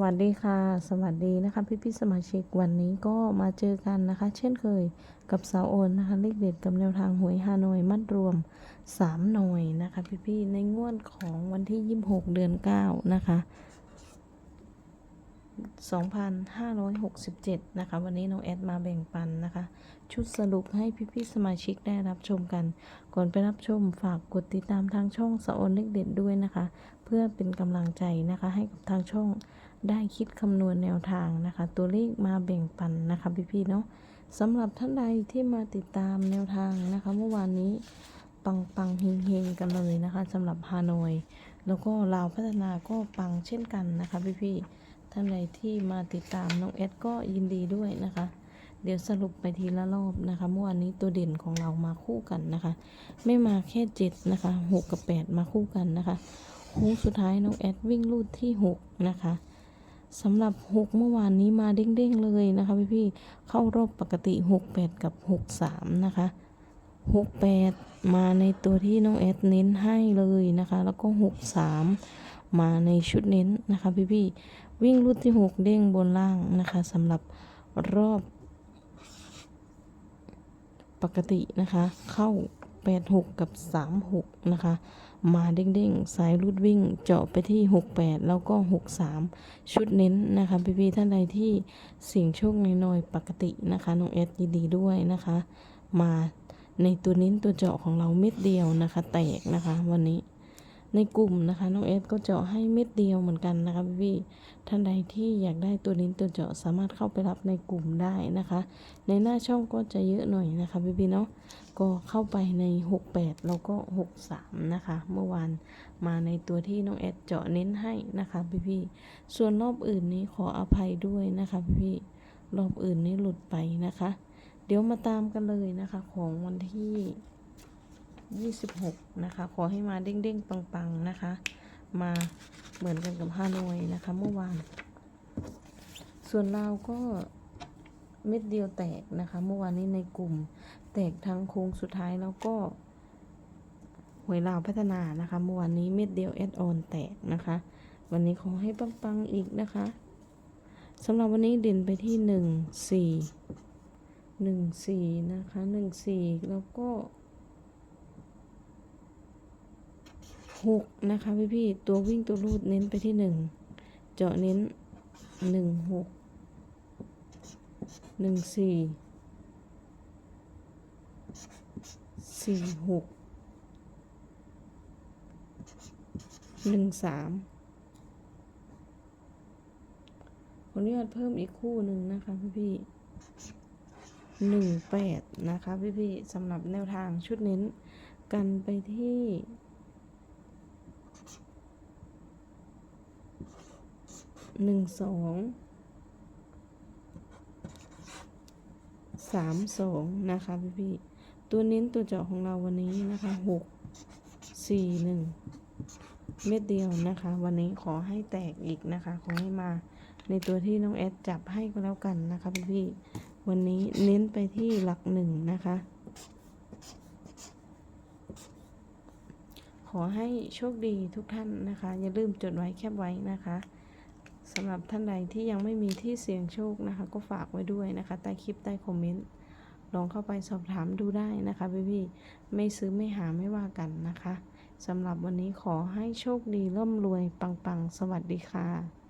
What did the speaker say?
วัสดีค่ะ สวัสดีนะคะพี่พี่ๆสมาชิกวันนี้ก็มาเจอกันนะคะ เช่นเคยกับสาวโอนนะคะเลขเด็ดกับแนวทางหวยฮานอยมัดรวม 3 หน่วยนะคะ พี่พี่ๆในงวดของวันที่ 26 เดือน 9 นะคะ 2,567 นะคะ วันนี้น้องแอดมาแบ่งปันนะคะ ชุดสรุปให้พี่ๆสมาชิกได้รับชมกัน ก่อนไปรับชมฝากกดติดตามทางช่องสะอนเลขเด็ดด้วยนะคะ เพื่อเป็นกำลังใจนะคะ ให้กับทางช่องได้คิดคำนวณแนวทางนะคะ ตัวเลขมาแบ่งปันนะคะพี่ๆเนาะสำหรับท่านใดที่มาติดตามแนวทางนะคะ เมื่อวานนี้ปังปังๆเฮงเฮงกันเลยนะคะสำหรับฮานอย แล้วก็ลาวพัฒนาก็ปังเช่นกันนะคะพี่ๆ ท่านใดที่มาติดตามน้องเอสก็ยินดีด้วยนะคะ เดี๋ยวสรุปไปทีละรอบนะคะ เมื่อวานนี้ตัวเด่นของเรามาคู่กันนะคะ ไม่มาแค่เจ็ดนะคะหกกับแปดมาคู่กันนะคะโค้งสุดท้ายน้องแอดวิ่งลูดที่หกนะคะสำหรับหกเมื่อวานนี้มาเด้งๆเลยนะคะพี่ๆเข้ารอบปกติหกแปดกับหกสามนะคะหกแปดมาในตัวที่น้องแอดเน้นให้เลยนะคะ แล้วก็หกสาม มาในชุดเน้นนะคะพี่ๆวิ่งลูดที่หกเด้งบนล่างนะคะสำหรับรอบ ปกตินะคะ เข้า 86 กับ 36 นะคะ มาเด้งๆ สายรูดวิ่งเจาะไปที่ 68 แล้วก็ 63 ชุดเน้นนะคะพี่ๆท่านใดที่เสี่ยงโชคน้อยๆปกตินะคะน้องเอสยินดีด้วยนะคะ มาในตัวเน้นตัวเจาะของเราเม็ดเดียวนะคะ แตกนะคะวันนี้ ในกลุ่มนะคะน้องเอสก็เจาะให้เม็ดเดียวเหมือนกันนะคะพี่ท่านใดที่อยากได้ตัวนี้ตัวเจาะสามารถเข้าไปรับในกลุ่มได้นะคะ ในหน้าช่องก็จะเยอะหน่อยนะคะพี่ๆเนาะก็เข้าไปใน 68 แล้วก็ 63 นะคะ เมื่อวานมาในตัวที่น้องแอดเจาะเน้นให้นะคะพี่ๆส่วนรอบอื่นนี้ขออภัยด้วยนะคะพี่ๆรอบอื่นนี้หลุดไปนะคะ เดี๋ยวมาตามกันเลยนะคะของวันที่ 26 นะคะ ขอให้มาเด้งๆ ปังๆ นะคะ มาเหมือนกันกับฮานอยนะคะ เมื่อวาน ส่วนเราก็เม็ดเดียวแตกนะคะ เมื่อวานนี้ในกลุ่มแตกทั้งโค้งสุดท้ายแล้วก็หวยลาวพัฒนานะคะ เมื่อวานนี้เม็ดเดียวแอดออนแตกนะคะ วันนี้ขอให้ปังๆ อีกนะคะสำหรับวันนี้เด่นไปที่หนึ่งสี่หนึ่งสี่นะคะหนึ่งสี่แล้วก็ หกนะคะพี่พี่ตัววิ่งตัวรูดเน้นไปที่หนึ่งเจาะเน้นหนึ่งหกหนึ่งสี่สี่หกหนึ่งสามขออนุญาตเพิ่มอีกคู่หนึ่งนะคะพี่พี่หนึ่งแปดนะคะพี่พี่สำหรับแนวทางชุดเน้นกันไปที่ หนึ่งสองสามสองนะคะพี่พี่ตัวเน้นตัวเจาะของเราวันนี้นะคะหกสี่หนึ่งเม็ดเดียวนะคะ วันนี้ขอให้แตกอีกนะคะ ขอให้มาในตัวที่น้องแอดจับให้ก็แล้วกันนะคะพี่พี่วันนี้เน้นไปที่หลักหนึ่งนะคะ ขอให้โชคดีทุกท่านนะคะ อย่าลืมจดไว้แคบไว้นะคะ สำหรับท่านใดที่ยังไม่มีที่เสี่ยงโชคนะคะ ก็ฝากไว้ด้วยนะคะใต้คลิปใต้คอมเมนต์ลองเข้าไปสอบถามดูได้นะคะพี่พี่ๆไม่ซื้อไม่หาไม่ว่ากันนะคะสำหรับวันนี้ขอให้โชคดีร่ำรวยปังๆ สวัสดีค่ะ